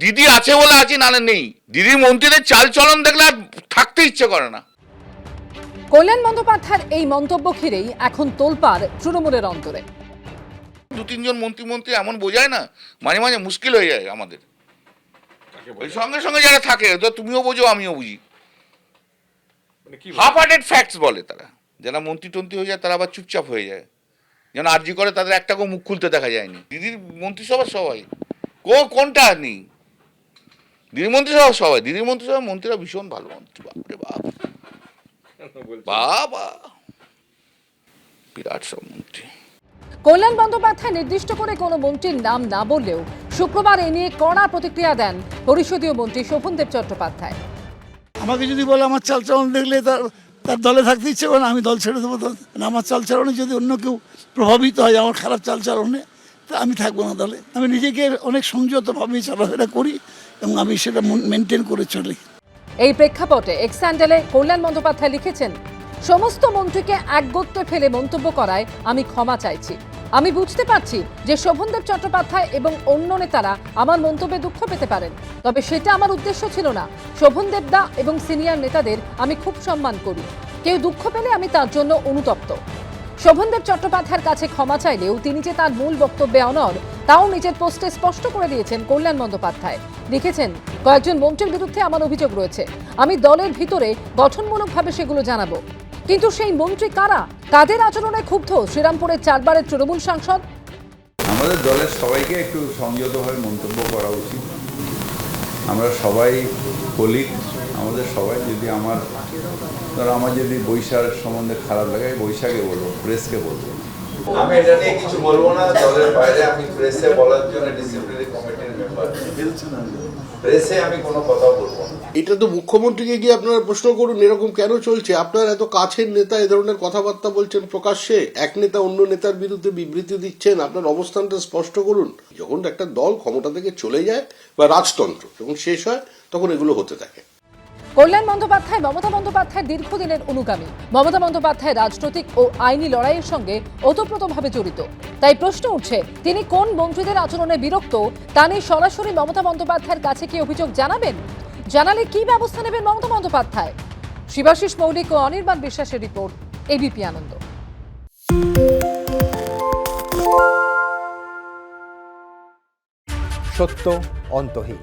দিদি আছে বলে আছি নালে নেই। দিদির মন্ত্রীদের চাল চলন দেখলে আর থাকতে ইচ্ছে করে না। কল্যাণ বন্দ্যোপাধ্যায়ের এই মন্তব্য ঘিরেই এখন তোলপাড় তৃণমূলের অন্তরে। দু তিনজন মন্ত্রী মন্ত্রী এমন বোঝায় না মাঝে মাঝে মুশকিল হয়ে যায় আমাদের। ওই সঙ্গে সঙ্গে যারা থাকে তো তুমিও বোঝো আমিও বুঝি। মানে কি হাফ হার্টেড ফ্যাক্টস বলে তারা। যারা মন্ত্রী টন্ত্রী হয়ে যায় তারা আবার চুপচাপ হয়ে যায়। যেন আর্জি করে তাদের একটাকেও মুখ খুলতে দেখা যায়নি। দিদির মন্ত্রিসভা সবাই। কো কোনটা নেই? দিদির মন্ত্রিসভা সবাই দিদির মন্ত্রিসভা মন্ত্রীরা ভীষণ ভালো মন্ত্রী বাপরে বাপ? বাবা। বিরাট সব মন্ত্রী। কল্যাণ বন্দ্যোপাধ্যায় নির্দিষ্ট করে কোনো মন্ত্রীর নাম না বললেও শুক্রবার এ নিয়ে কড়া প্রতিক্রিয়া দেন পরিষদীয় মন্ত্রী শোভনদেব চট্টোপাধ্যায়। আমাকে যদি বলে আমার চাল চালচলন দেখলে তার তার দলে থাকতে ইচ্ছে করে আমি দল ছেড়ে দেবো আমার চালচলনে যদি অন্য কেউ প্রভাবিত হয় আমার খারাপ চালচলনে তা আমি থাকব না দলে আমি নিজেকে অনেক সংযতভাবে চলাফেরা করি এবং আমি সেটা মেনটেন করে চলি। এই প্রেক্ষাপটে এক্স স্যান্ডেলে কল্যাণ বন্দ্যোপাধ্যায় লিখেছেন, সমস্ত মন্ত্রীকে একগত্বে ফেলে মন্তব্য করায় আমি ক্ষমা চাইছি। আমি বুঝতে পারছি যে শোভনদেব চট্টোপাধ্যায় এবং অন্য নেতারা আমার মন্তব্যে দুঃখ পেতে পারেন, তবে সেটা আমার উদ্দেশ্য ছিল না। শোভনদেব দা এবং সিনিয়র নেতাদের আমি খুব সম্মান করি। কেউ দুঃখ পেলে আমি তার জন্য অনুতপ্ত। শোভনদেব চট্টোপাধ্যায়ের কাছে ক্ষমা চাইলেও তিনি যে তার মূল বক্তব্যে অনর তাও নিজের পোস্টে স্পষ্ট করে দিয়েছেন কল্যাণ বন্দ্যোপাধ্যায়। লিখেছেন, কয়েকজন মন্ত্রীর বিরুদ্ধে আমার অভিযোগ রয়েছে। আমি দলের ভিতরে গঠনমূলকভাবে সেগুলো জানাব। কিন্তু সেই মন্ত্রী কারা? কাদের আচরণে ক্ষুব্ধ শ্রীরামপুরের চারবারের তৃণমূল সাংসদ? আমাদের দলের সবাইকে একটু সংযতভাবে মন্তব্য করা উচিত। আমরা সবাই কলিগ আমাদের সবাই যদি আমার ধরো আমার যদি বৈশাখ সম্বন্ধে খারাপ লাগে আমি বৈশাখে বলব প্রেসকে বলব। আমি এটা নিয়ে কিছু বলব না দলের বাইরে আমি প্রেসে বলার জন্য ডিসিপ্লিনারি কমিটির মেম্বার প্রেসে আমি কোনো কথা বলব এটা তো মুখ্যমন্ত্রীকে গিয়ে আপনারা প্রশ্ন করুন এরকম কেন চলছে? আপনার এত কাছের নেতা এ ধরনের কথাবার্তা বলছেন প্রকাশ্যে এক নেতা অন্য নেতার বিরুদ্ধে বিবৃতি দিচ্ছেন আপনার অবস্থানটা স্পষ্ট করুন। যখন একটা দল ক্ষমতা থেকে চলে যায় বা রাজতন্ত্র যখন শেষ হয় তখন এগুলো হতে থাকে। কল্যাণ বন্দ্যোপাধ্যায়, মমতা বন্দ্যোপাধ্যায়ের দীর্ঘদিনের অনুগামী। মমতা বন্দ্যোপাধ্যায় রাজনৈতিক ও আইনি লড়াইয়ের সঙ্গে ওতপ্রোতভাবে জড়িত। তাই প্রশ্ন উঠছে, তিনি কোন মন্ত্রীদের আচরণে বিরক্ত, তা নিয়ে সরাসরি মমতা বন্দ্যোপাধ্যায়ের কাছে কি অভিযোগ জানাবেন? জানালে কি ব্যবস্থা নেবেন মমতা বন্দ্যোপাধ্যায়? শিবাশিস মৌলিক ও অনির্বাণ বিশ্বাসের রিপোর্ট, এবিপি আনন্দ। সত্য, অন্তহীন।